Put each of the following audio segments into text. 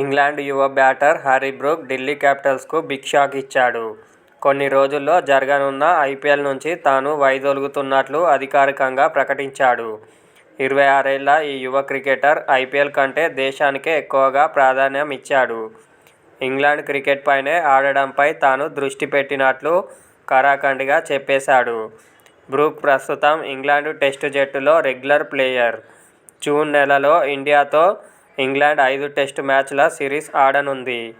England యువ batter Harry Brook Delhi క్యాపిటల్స్కు big shock ఇచ్చాడు. కొన్ని రోజుల్లో జరగనున్న ఐపీఎల్ నుంచి తాను వైదొలుగుతున్నట్లు అధికారికంగా ప్రకటించాడు. ఇరవై ఆరేళ్ళ ఈ యువ క్రికెటర్ ఐపీఎల్ కంటే దేశానికే ఎక్కువగా ప్రాధాన్యం ఇచ్చాడు ఇంగ్లాండ్ క్రికెట్ పైనే ఆడడంపై తాను దృష్టి పెట్టినట్లు కరాఖండిగా చెప్పేశాడు. బ్రూక్ ప్రస్తుతం ఇంగ్లాండ్ టెస్టు జట్టులో రెగ్యులర్ ప్లేయర్. జూన్ నెలలో ఇండియాతో ఇంగ్లాండ్ ఐదు టెస్ట్ మ్యాచ్ల series ఆడనుంది.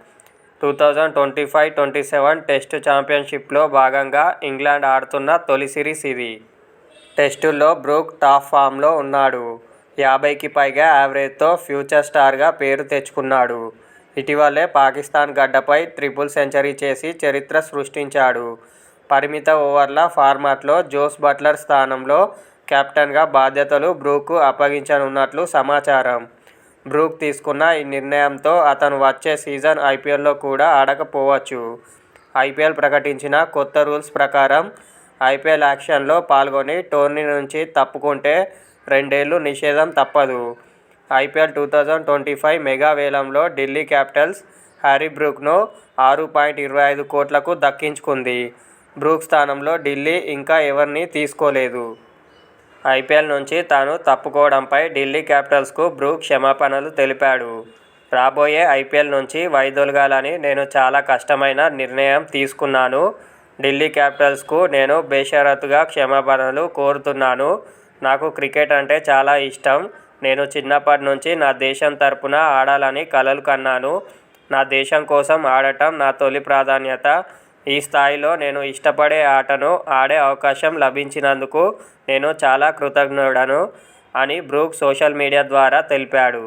Two thousand twenty five twenty seven test ఛాంపియన్షిప్లో భాగంగా ఇంగ్లాండ్ ఆడుతున్న తొలి సిరీస్ ఇది. టెస్టుల్లో బ్రూక్ టాప్ ఫామ్లో ఉన్నాడు. యాభైకి పైగా యావరేజ్తో ఫ్యూచర్ స్టార్గా పేరు తెచ్చుకున్నాడు. ఇటీవలే పాకిస్తాన్ గడ్డపై ట్రిపుల్ సెంచరీ చేసి చరిత్ర సృష్టించాడు. పరిమిత ఓవర్ల ఫార్మాట్లో జోస్ బట్లర్ స్థానంలో కెప్టెన్గా బాధ్యతలు బ్రూక్కు అప్పగించనున్నట్లు సమాచారం. బ్రూక్ తీసుకున్న ఈ నిర్ణయంతో అతను వచ్చే సీజన్ ఐపీఎల్లో కూడా ఆడకపోవచ్చు. ఐపీఎల్ ప్రకటించిన కొత్త రూల్స్ ప్రకారం ఐపీఎల్ యాక్షన్లో పాల్గొని టోర్నీ నుంచి తప్పుకుంటే రెండేళ్ళు నిషేధం తప్పదు. IPL two thousand twenty five mega వేలంలో ఢిల్లీ క్యాపిటల్స్ హ్యారీ బ్రూక్ను ఆరు పాయింట్ ఇరవై ఐదు కోట్లకు దక్కించుకుంది. బ్రూక్ స్థానంలో ఢిల్లీ ఇంకా ఎవరిని తీసుకోలేదు. ఐపీఎల్ నుంచి తాను తప్పుకోవడంపై ఢిల్లీ క్యాపిటల్స్కు బ్రూక్ క్షమాపణలు తెలిపాడు. రాబోయే ఐపీఎల్ నుంచి వైదొలగాలని నేను చాలా కష్టమైన నిర్ణయం తీసుకున్నాను. ఢిల్లీ క్యాపిటల్స్కు నేను బేషరతుగా క్షమాపణలు కోరుతున్నాను. నాకు క్రికెట్ అంటే చాలా ఇష్టం. నేను చిన్నప్పటి నుంచి నా దేశం తరఫున ఆడాలని కలలు కన్నాను. నా దేశం కోసం ఆడటం నా తొలి ప్రాధాన్యత. ఈ స్థాయిలో నేను ఇష్టపడే ఆటను ఆడే అవకాశం లభించినందుకు నేను చాలా కృతజ్ఞుడను'' అని బ్రూక్ సోషల్ మీడియా ద్వారా తెలిపాడు.